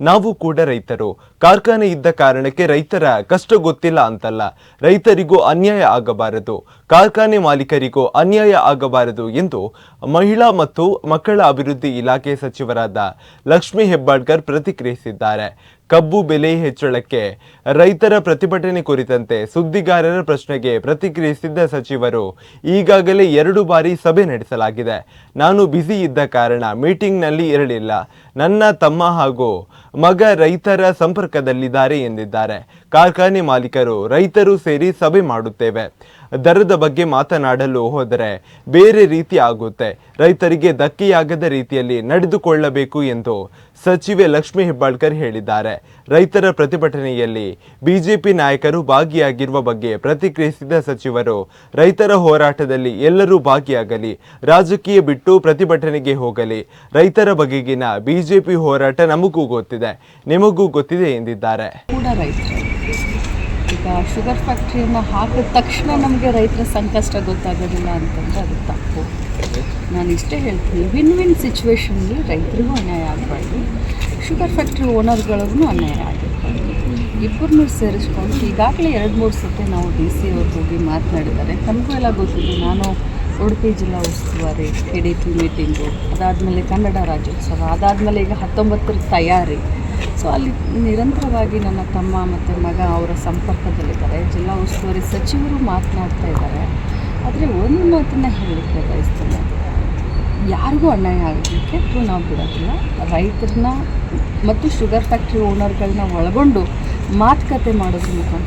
ನಾವು ಕೂಡ ರೈತರು. ಕಾರ್ಖಾನೆ ಇದ್ದ ಕಾರಣಕ್ಕೆ ರೈತರ ಕಷ್ಟ ಗೊತ್ತಿಲ್ಲ ಅಂತಲ್ಲ. ರೈತರಿಗೂ ಅನ್ಯಾಯ ಆಗಬಾರದು. ಕಾರ್ಖಾನೆ ಮಾಲೀಕರಿಗೂ ಅನ್ಯಾಯ ಆಗಬಾರದು ಎಂದು ಮಹಿಳಾ ಮತ್ತು ಮಕ್ಕಳ ಅಭಿವೃದ್ಧಿ ಇಲಾಖೆ ಸಚಿವರಾದ ಲಕ್ಷ್ಮೀ ಹೆಬ್ಬಾಳ್ಕರ್ ಪ್ರತಿಕ್ರಿಯಿಸಿದ್ದಾರೆ. ಕಬ್ಬು ಬೆಲೆ ಹೆಚ್ಚಳಕ್ಕೆ ರೈತರ ಪ್ರತಿಭಟನೆ ಕುರಿತಂತೆ ಸುದ್ದಿಗಾರರ ಪ್ರಶ್ನೆಗೆ ಪ್ರತಿಕ್ರಿಯಿಸಿದ್ದ ಸಚಿವರು, ಈಗಾಗಲೇ ಎರಡು ಬಾರಿ ಸಭೆ ನಡೆಸಲಾಗಿದೆ. ನಾನು ಬ್ಯುಸಿ ಇದ್ದ ಕಾರಣ ಮೀಟಿಂಗ್ನಲ್ಲಿ ಇರಲಿಲ್ಲ. ನನ್ನ ತಮ್ಮ ಹಾಗೂ ಮಗ ರೈತರ ಸಂಪರ್ಕದಲ್ಲಿದ್ದಾರೆ ಎಂದಿದ್ದಾರೆ. ಕಾರ್ಖಾನೆ ಮಾಲೀಕರು, ರೈತರು ಸೇರಿ ಸಭೆ ಮಾಡುತ್ತೇವೆ. ದರದ ಬಗ್ಗೆ ಮಾತನಾಡಲು ಹೋದರೆ ಬೇರೆ ರೀತಿ ಆಗುತ್ತೆ. ರೈತರಿಗೆ ಧಕ್ಕೆಯಾಗದ ರೀತಿಯಲ್ಲಿ ನಡೆದುಕೊಳ್ಳಬೇಕು ಎಂದು ಸಚಿವೆ ಲಕ್ಷ್ಮೀ ಹೆಬ್ಬಾಳ್ಕರ್ ಹೇಳಿದ್ದಾರೆ. ರೈತರ ಪ್ರತಿಭಟನೆಯಲ್ಲಿ ಬಿಜೆಪಿ ನಾಯಕರು ಭಾಗಿಯಾಗಿರುವ ಬಗ್ಗೆ ಪ್ರತಿಕ್ರಿಯಿಸಿದ ಸಚಿವರು, ರೈತರ ಹೋರಾಟದಲ್ಲಿ ಎಲ್ಲರೂ ಭಾಗಿಯಾಗಲಿ, ರಾಜಕೀಯ ಬಿಟ್ಟು ಪ್ರತಿಭಟನೆಗೆ ಹೋಗಲಿ, ರೈತರ ಬಗೆಗಿನ ಬಿಜೆಪಿ ಹೋರಾಟ ನಮಗೂ ಗೊತ್ತಿದೆ, ನಿಮಗೂ ಗೊತ್ತಿದೆ ಎಂದಿದ್ದಾರೆ. ಈಗ ಶುಗರ್ ಫ್ಯಾಕ್ಟ್ರಿಯನ್ನು ಹಾಕಿದ ತಕ್ಷಣ ನಮಗೆ ರೈತರ ಸಂಕಷ್ಟ ಗೊತ್ತಾಗೋದಿಲ್ಲ ಅಂತಂದರೆ ಅದು ತಪ್ಪು. ನಾನು ಇಷ್ಟೇ ಹೇಳ್ತೀನಿ ವಿನ್ ವಿನ್ ಸಿಚುವೇಷನ್ಲಿ ರೈತರಿಗೂ ಅನ್ಯಾಯ ಆಗಬಾರ್ದು. ಶುಗರ್ ಫ್ಯಾಕ್ಟ್ರಿ ಓನರ್ಗಳಿಗೂ ಅನ್ಯಾಯ ಆಗಿರ್ಬಾರ್ದು ಇಬ್ಬರನ್ನೂ ಸೇರಿಸ್ಕೊಂಡು ಈಗಾಗಲೇ ಎರಡು ಮೂರು ಸತಿ ನಾವು ಡಿ ಸಿ ಅವ್ರಿಗೆ ಹೋಗಿ ಮಾತನಾಡಿದ್ದಾರೆ. ತಮಗೂ ಎಲ್ಲ ಗೊತ್ತಿದೆ, ನಾನು ಉಡುಪಿ ಜಿಲ್ಲಾ ಉಸ್ತುವಾರಿ ಕೆ ಡಿ ಪಿ ಮೀಟಿಂಗು, ಅದಾದಮೇಲೆ ಕನ್ನಡ ರಾಜ್ಯೋತ್ಸವ, ಅದಾದಮೇಲೆ ಈಗ ಹತ್ತೊಂಬತ್ತರ ತಯಾರಿ. ಸೊ ಅಲ್ಲಿ ನಿರಂತರವಾಗಿ ನನ್ನ ತಮ್ಮ ಮತ್ತು ಮಗ ಅವರ ಸಂಪರ್ಕದಲ್ಲಿದ್ದಾರೆ. ಜಿಲ್ಲಾ ಉಸ್ತುವಾರಿ ಸಚಿವರು ಮಾತನಾಡ್ತಾ ಇದ್ದಾರೆ. ಆದರೆ ಒಂದು ಮಾತನ್ನು ಹೇಳಲಿಕ್ಕೆ ಬಯಸ್ತೇನೆ. ಯಾರಿಗೂ ಅನ್ಯಾಯ ಆಗೋದಕ್ಕೆ ನಾವು ಬಿಡೋದಿಲ್ಲ. ರೈತರನ್ನ ಮತ್ತು ಶುಗರ್ ಫ್ಯಾಕ್ಟ್ರಿ ಓನರ್ಗಳನ್ನ ಒಳಗೊಂಡು ಮಾತುಕತೆ ಮಾಡೋದ್ರ ಮುಖಾಂತರ